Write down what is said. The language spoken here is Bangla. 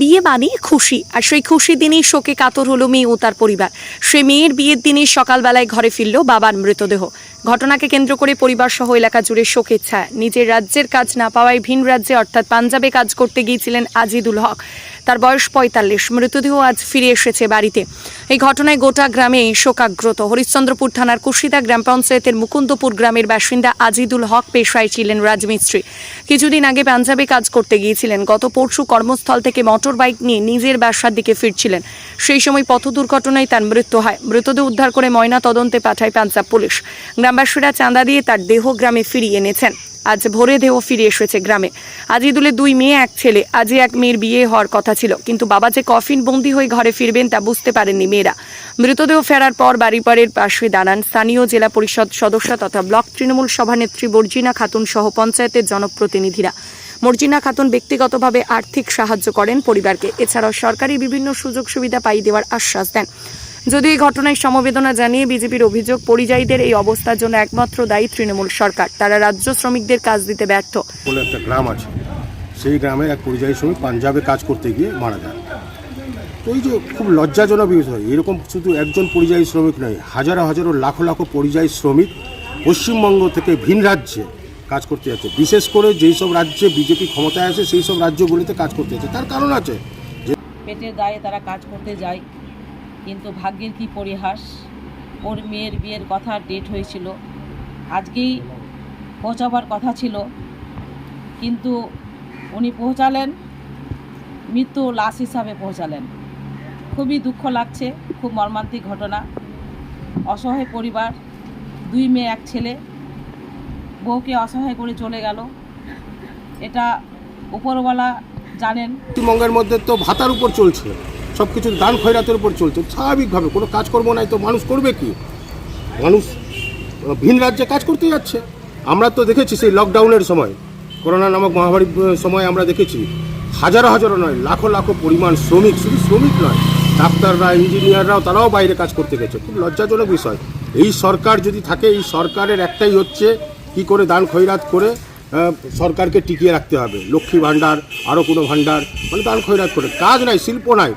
বিয়ে মানেই খুশি। আর সেই খুশি দিনেই শোকে কাতর হলো মেয়ে ও তার পরিবার। সে মেয়ের বিয়ের দিনে সকালবেলায় ঘরে ফিরল বাবার মৃতদেহ। ঘটনাকে কেন্দ্র করে পরিবার সহ এলাকা জুড়ে শোকের ছায়া। নিজের রাজ্যের কাজ না পাওয়ায় ভিন রাজ্যে, অর্থাৎ পাঞ্জাবে কাজ করতে গিয়েছিলেন আজিদুল হক। তার বয়স পঁয়তাল্লিশ। মৃতদেহ আজ ফিরে এসেছে বাড়িতে। এই ঘটনায় গোটা গ্রামে শোকাগ্রত। হরিশ্চন্দ্রপুর থানার কুশিদা গ্রাম পঞ্চায়েতের মুকুন্দপুর গ্রামের বাসিন্দা আজিদুল হক পেশায় ছিলেন রাজমিস্ত্রি। কিছুদিন আগে পাঞ্জাবে কাজ করতে গিয়েছিলেন। গত পরশু কর্মস্থল থেকে মোটর বাইক নিয়ে নিজের বাসার দিকে ফিরছিলেন। সেই সময় পথ দুর্ঘটনায় তার মৃত্যু হয়। মৃতদেহ উদ্ধার করে ময়না তদন্তে পাঠায় পাঞ্জাব পুলিশ। গ্রামবাসীরা চাঁদা দিয়ে তার দেহ গ্রামে ফিরিয়ে এনেছেন। আজ ভোরে দেহ ফিরে এসেছে গ্রামে। আজিদুলের দুই মেয়ে, এক ছেলে। আজই এক মেয়ের বিয়ে হওয়ার কথা ছিল। কিন্তু বাবা যে কফিন বন্দি হয়ে ঘরে ফিরবেন তা বুঝতে পারেননি মেয়েরা। মৃতদেহ ফেরার পর বাড়িপাড়ের পাশে দাঁড়ান স্থানীয় জেলা পরিষদ সদস্য তথা ব্লক তৃণমূল সভানেত্রী বর্জিনা খাতুন সহ পঞ্চায়েতের জনপ্রতিনিধিরা। মর্জিনা খাতুন ব্যক্তিগতভাবে আর্থিক সাহায্য করেন পরিবারকে। এছাড়াও সরকারি বিভিন্ন সুযোগ সুবিধা পাই দেওয়ার আশ্বাস দেন। যদিও এই ঘটনায় সমবেদনা জানিয়ে বিজেপির অভিযোগ পরিযায়ীদের এই অবস্থার জন্য একমাত্র দায়ী তৃণমূল সরকার। তারা রাজ্য শ্রমিকদের কাজ দিতে ব্যর্থ। বলে একটা গ্রাম আছে। সেই গ্রামে এক পরিযায়ী শ্রমিক পাঞ্জাবে কাজ করতে গিয়ে মারা যায়। তো এই যে খুব লজ্জাজনক বিষয়। এরকম শুধু একজন পরিযায়ী শ্রমিক নয় হাজারো হাজারো লাখো লাখো পরিযায়ী শ্রমিক পশ্চিমবঙ্গ থেকে ভিন রাজ্যে কাজ করতে যাচ্ছে। বিশেষ করে যেই সব রাজ্যে বিজেপি ক্ষমতায় আছে সেই সব রাজ্যগুলিতে কাজ করতে যাচ্ছে। তার কারণ আছে যে পেটের দায়ে তারা কাজ করতে যায়। কিন্তু ভাগ্যের কি পরিহাস? ওর মেয়ের বিয়ের কথা ডেট হয়েছিল। আজকেই পৌঁছাবার কথা ছিল। কিন্তু উনি পৌঁছালেন, মৃত্যু লাশ হিসাবে পৌঁছালেন। খুবই দুঃখ লাগছে, খুব মর্মান্তিক ঘটনা। অসহায় পরিবার, দুই মেয়ে, এক ছেলে। বউকে অসহায় করে চলে গেল। এটা উপরওয়ালা জানেন। পশ্চিমবঙ্গের মধ্যে তো ভাতার উপর চলছে সব কিছু দান খয়রাতের উপর চলছে, স্বাভাবিকভাবে, কোনো কাজকর্ম নাই তো মানুষ করবে কি? মানুষ ভিন রাজ্যে কাজ করতে যাচ্ছে। আমরা তো দেখেছি সেই লকডাউনের সময় করোনা নামক মহামারীর সময় আমরা দেখেছি, হাজারো হাজারো নয়, লাখো লাখো পরিমাণ শ্রমিক, শুধু শ্রমিক নয়, ডাক্তাররা ইঞ্জিনিয়াররাও তারাও বাইরে কাজ করতে গেছে। খুব লজ্জাজনক বিষয়। এই সরকার যদি থাকে, এই সরকারের একটাই হচ্ছে কি করে দান খয়রাত করে সরকারকে টিকিয়ে রাখতে হবে। লক্ষ্মী ভাণ্ডার আরও কোনো ভাণ্ডার মানে দান খয়রাত করে। কাজ নাই, শিল্প নাই।